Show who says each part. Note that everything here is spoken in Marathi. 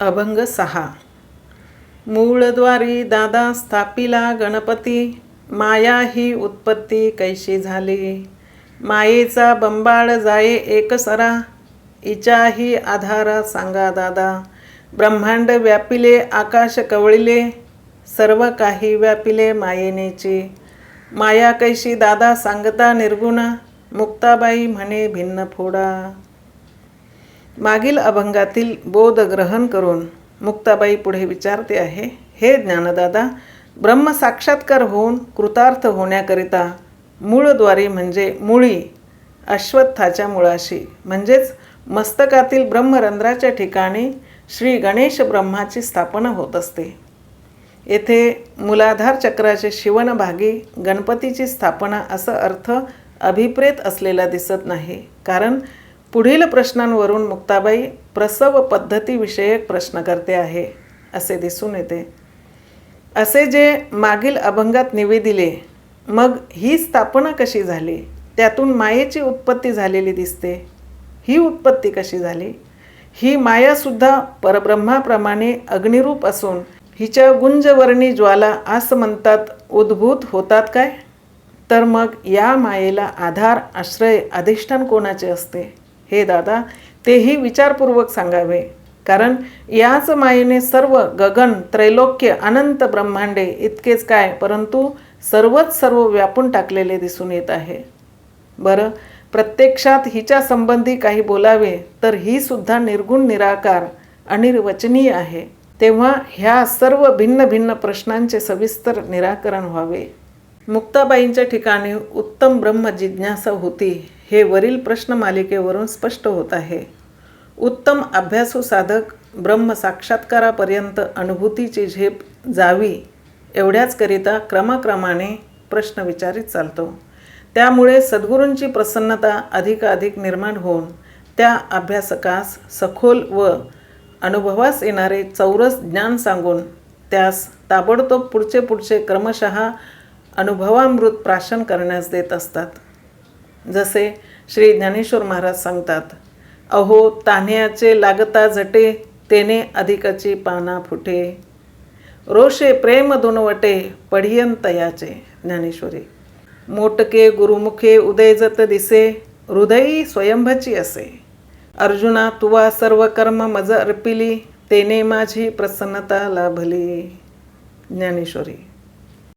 Speaker 1: अभंग सहा. मूळद्वारी दादा स्थापिला गणपती माया ही उत्पत्ती कैशी झाली? मायेचा बंबाळ जाये एकसरा इचाही आधारा सांगा दादा. ब्रह्मांड व्यापिले आकाश कवळिले सर्व काही व्यापिले मायेनेची. माया कैशी दादा सांगता निर्गुण मुक्ताबाई म्हणे भिन्न फोडा. मागील अभंगातील बोध ग्रहण करून मुक्ताबाई पुढे विचारते आहे हे ज्ञानदादा ब्रह्म साक्षात्कार होऊन कृतार्थ होण्याकरिता मूळद्वारी म्हणजे मुळी अश्वत्थाच्या मुळाशी म्हणजेच मस्तकातील ब्रह्मरंध्राच्या ठिकाणी श्री गणेश ब्रह्माची स्थापना होत असते. येथे मूलाधार चक्राचे शिवनभागी गणपतीची स्थापना असा अर्थ अभिप्रेत असलेला दिसत नाही कारण पुढील प्रश्नांवरून मुक्ताबाई प्रसव पद्धतीविषयक प्रश्न करते आहे असे दिसून येते. असे जे मागील अभंगात निवेदिले मग ही स्थापना कशी झाली? त्यातून मायेची उत्पत्ती झालेली दिसते. ही उत्पत्ती कशी झाली? ही मायासुद्धा परब्रह्माप्रमाणे अग्निरूप असून हिच्या गुंजवर्णी ज्वाला आस म्हणतात उद्भूत होतात काय? तर मग या मायेला आधार आश्रय अधिष्ठान कोणाचे असते? हे दादा तेही विचारपूर्वक सांगावे. कारण याच मायेने सर्व गगन त्रैलोक्य अनंत ब्रह्मांडे इतकेच काय परंतु सर्वच सर्व व्यापून टाकलेले दिसून येत आहे. बरं प्रत्यक्षात हिच्या संबंधी काही बोलावे तर ही सुद्धा निर्गुण निराकार अनिर्वचनीय आहे. तेव्हा ह्या सर्व भिन्न भिन्न प्रश्नांचे सविस्तर निराकरण व्हावे. मुक्ताबाईंच्या ठिकाणी उत्तम ब्रह्म जिज्ञासा होती हे वरील प्रश्नमालिकेवरून स्पष्ट होत आहे. उत्तम अभ्यासू साधक ब्रह्म साक्षात्कारापर्यंत अनुभूतीची झेप जावी एवढ्याचकरिता क्रमाक्रमाने प्रश्न विचारित चालतो. त्यामुळे सद्गुरूंची प्रसन्नता अधिकाधिक निर्माण होऊन त्या अभ्यासकास सखोल व अनुभवास येणारे चौरस ज्ञान सांगून त्यास ताबडतोब पुढचे पुढचे क्रमशः अनुभवामृत प्राशन करण्यास देत असतात. जसे श्री ज्ञानेश्वर महाराज सांगतात अहो तान्ह्याचे लागता झटे तेने अधिकची पाना फुटे. रोषे प्रेम दुनवटे पढियंतयाचे. ज्ञानेश्वरी मोटके गुरुमुखे उदयजत दिसे हृदयी स्वयंभची असे. अर्जुना तुवा सर्व कर्म मज अर्पिली तेने माझी प्रसन्नता लाभली. ज्ञानेश्वरी